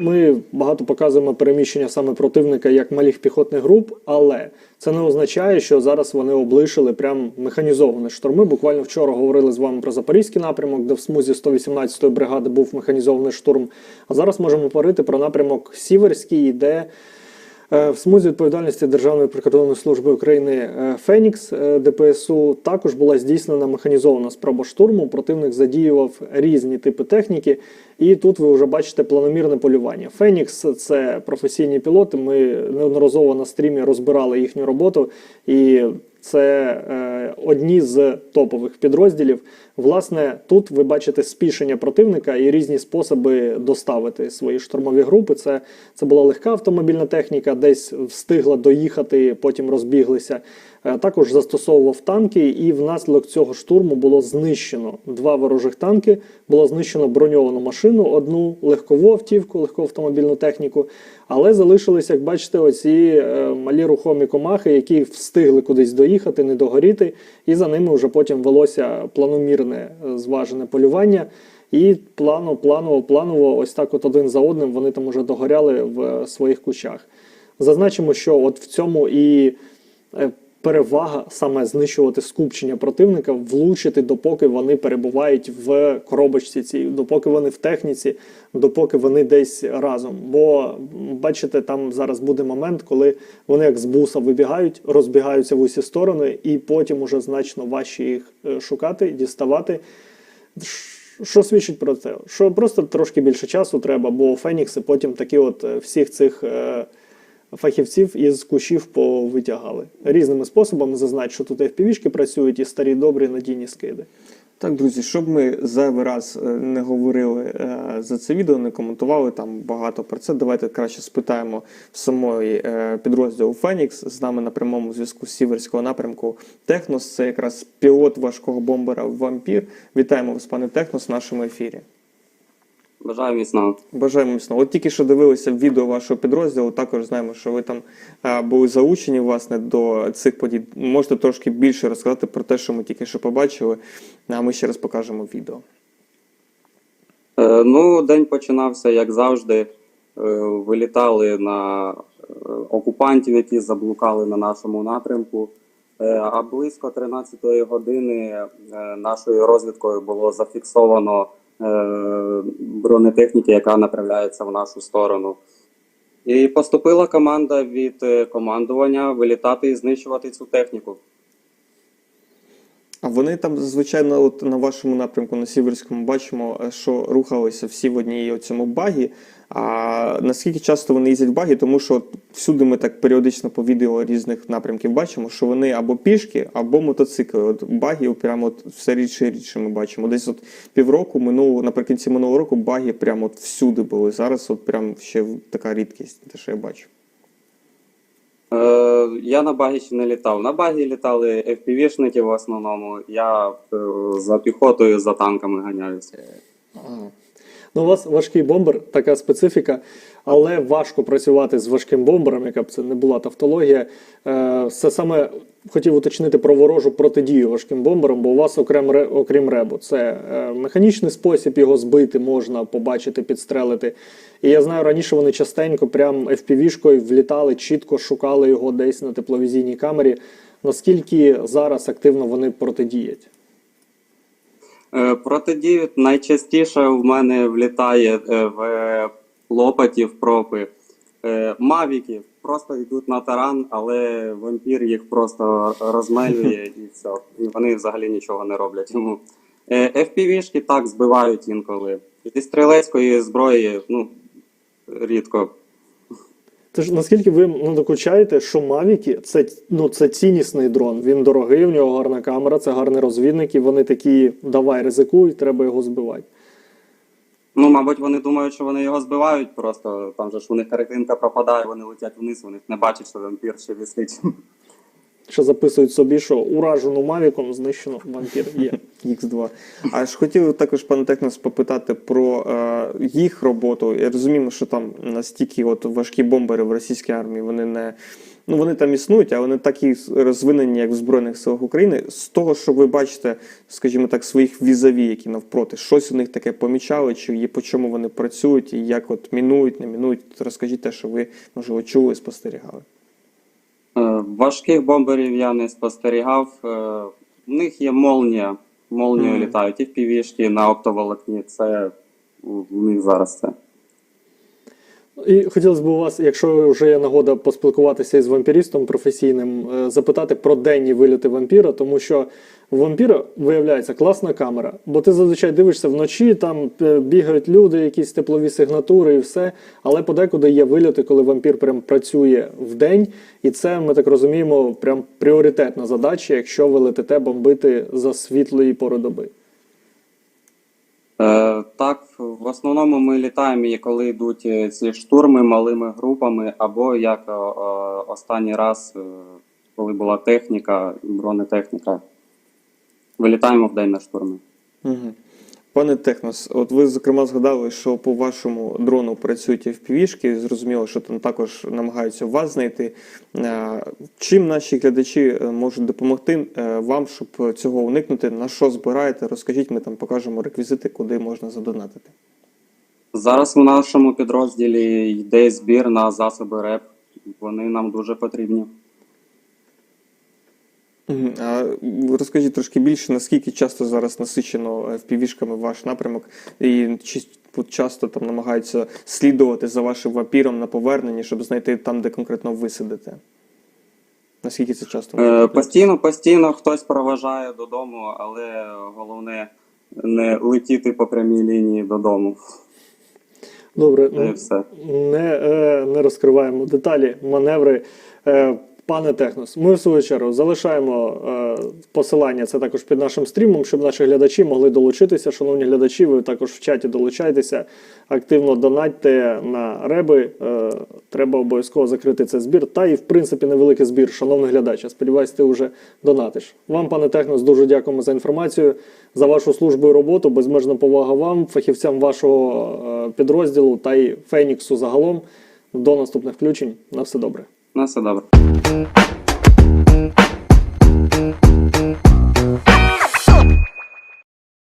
Ми багато показуємо переміщення саме противника як малих піхотних груп, але це не означає, що зараз вони облишили прям механізовані штурми. Буквально вчора говорили з вами про запорізький напрямок, де в смузі 118-ї бригади був механізований штурм. А зараз можемо говорити про напрямок Сіверський, де В смузі відповідальності Державної прикордонної служби України е, Фенікс е, ДПСУ також була здійснена механізована спроба штурму. Противник задіював різні типи техніки, і тут ви вже бачите планомірне полювання. Фенікс це професійні пілоти. Ми неодноразово на стрімі розбирали їхню роботу, і це е, одні з топових підрозділів. Власне, тут ви бачите спішення противника і різні способи доставити свої штурмові групи. Це, це була легка автомобільна техніка, десь встигла доїхати, потім розбіглися. Е, Також застосовував танки, і внаслідок цього штурму було знищено два ворожих танки. Було знищено броньовану машину, одну легкову автівку, легку автомобільну техніку. Але залишились, як бачите, оці е, малі рухомі комахи, які встигли кудись доїхати, не догоріти, і за ними вже потім велося планомірне е, зважене полювання. І плану, планово, планово, ось так, от один за одним, вони там уже догоряли в е, своїх кущах. Зазначимо, що от в цьому і перевага саме знищувати скупчення противника, влучити, допоки вони перебувають в коробочці цій, допоки вони в техніці, допоки вони десь разом. Бо бачите, там зараз буде момент, коли вони як з буса вибігають, розбігаються в усі сторони, і потім уже значно важче їх е, шукати, діставати. Що свідчить про це? Що просто трошки більше часу треба, бо Фенікси потім такі от е, всіх цих е, фахівців із кущів повитягали. Різними способами зазначу, що тут FPV-шки працюють і старі добрі надійні скиди. Так, друзі, щоб ми зайвий раз е, не говорили е, за це відео, не коментували там багато про це. Давайте краще спитаємо в самої е, підрозділу Фенікс. З нами на прямому зв'язку з сіверського напрямку Технос. Це якраз пілот важкого бомбера Вампір. Вітаємо вас, пане Технос, в нашому ефірі. Бажаю міцного. Бажаємо міцного. От тільки що дивилися відео вашого підрозділу. Також знаємо, що ви там були залучені власне до цих подій. Можете трошки більше розказати про те, що ми тільки що побачили. А ми ще раз покажемо відео. Е, ну, день починався, як завжди. Е, вилітали на е, окупантів, які заблукали на нашому напрямку. Е, а близько 13-ї години нашою розвідкою було зафіксовано бронетехніки, яка направляється в нашу сторону. І поступила команда від е, командування вилітати і знищувати цю техніку. А вони там, звичайно, от на вашому напрямку на Сіверському бачимо, е, що рухалися всі в одній цьому багі. А наскільки часто вони їздять в багі, тому що всюди ми так періодично по відео різних напрямків бачимо, що вони або пішки, або мотоцикли. От баги прямо от все рідше і рідше ми бачимо. Десь от півроку минулого, наприкінці минулого року баги прямо от всюди були. Зараз от прям ще така рідкість, те, що я бачу. Я на багі ще не літав. На багі літали FPV-шники в основному. Я е, за піхотою, за танками ганяюся. Ну, у вас важкий бомбер, така специфіка, але важко працювати з важким бомбером, яка б це не була тавтологія. Це саме хотів уточнити про ворожу протидію важким бомбером, бо у вас, окрем, ре- окрім ребу, це е, механічний спосіб його збити, можна побачити, підстрелити. І я знаю, раніше вони частенько прям FPV-шкою влітали, чітко шукали його десь на тепловізійній камері. Наскільки зараз активно вони протидіють? Е, Протидію найчастіше в мене влітає е, в лопаті, в пропи. Е, Мавіки просто йдуть на таран, але вампір їх просто розмелює і все. І вони взагалі нічого не роблять йому. Е, FPV-шки так збивають інколи. Зі стрілецької зброї, ну, рідко. Це ж наскільки ви надокучаєте, що Мавіки це, ну, це ціннісний дрон. Він дорогий, в нього гарна камера, це гарний розвідник, і вони такі, давай, ризикуй, треба його збивати. Ну, мабуть, вони думають, що вони його збивають просто. Там же ж у них картинка пропадає, вони летять вниз, вони не бачать, що вампір ще висить. Ще записують собі, що уражену Мавіком знищено вампір є. X2. А ж хотів також пане Технос попитати про е, їх роботу. Я розумію, що там настільки от важкі бомбери в російській армії, вони не. Ну, вони там існують, але не такі розвинені, як в Збройних силах України. З того, що ви бачите, скажімо так, своїх візаві, які навпроти, щось у них таке помічали, чи є по чому вони працюють, і як от мінують, не мінують. Розкажіть те, що ви, можливо, чули, спостерігали. Е, Важких бомберів я не спостерігав. Е, У них є молнія. Молнію Мгм. літають і в півішки на оптоволокні. Це в у них зараз це. І хотілося б у вас, якщо вже є нагода поспілкуватися із вампірістом професійним, е, запитати про денні вильоти вампіра, тому що у вампіра виявляється класна камера, бо ти зазвичай дивишся вночі, там е, бігають люди, якісь теплові сигнатури і все. Але подекуди є вильоти, коли вампір прям працює в день, і це ми так розуміємо, прям пріоритетна задача, якщо ви летите бомбити за світлої пори доби. Е, Так, в основному ми літаємо, і коли йдуть е, ці штурми малими групами, або як е, останній раз, коли була техніка, бронетехніка. Вилітаємо в день на штурми. Угу. Пане Технос, от ви зокрема згадали, що по вашому дрону працюють FPV-шки, зрозуміло, що там також намагаються вас знайти. Е, Чим наші глядачі е, можуть допомогти е, вам, щоб цього уникнути? На що збираєте? Розкажіть, ми там покажемо реквізити, куди можна задонатити. Зараз в нашому підрозділі йде збір на засоби РЕП. Вони нам дуже потрібні. А розкажіть трошки більше, наскільки часто зараз насичено FPV-шками ваш напрямок, і чи часто там намагаються слідувати за вашим вампіром на поверненні, щоб знайти там, де конкретно ви сидите? Наскільки це часто? Е. Постійно, постійно хтось проважає додому, але головне не летіти по прямій лінії додому. Добре, і все. не, е, не розкриваємо деталі, маневри. Пане Технос, ми в свою чергу залишаємо е, посилання це також під нашим стрімом, щоб наші глядачі могли долучитися. Шановні глядачі, ви також в чаті долучайтеся, активно донатьте на реби. Е, треба обов'язково закрити цей збір. Та і в принципі невеликий збір, шановний глядач. Я сподіваюся, ти вже донатиш. Вам, пане Технос, дуже дякуємо за інформацію, за вашу службу і роботу. Безмежна повага вам, фахівцям вашого е, підрозділу та й Феніксу загалом. До наступних включень. На все добре. На все добре. Música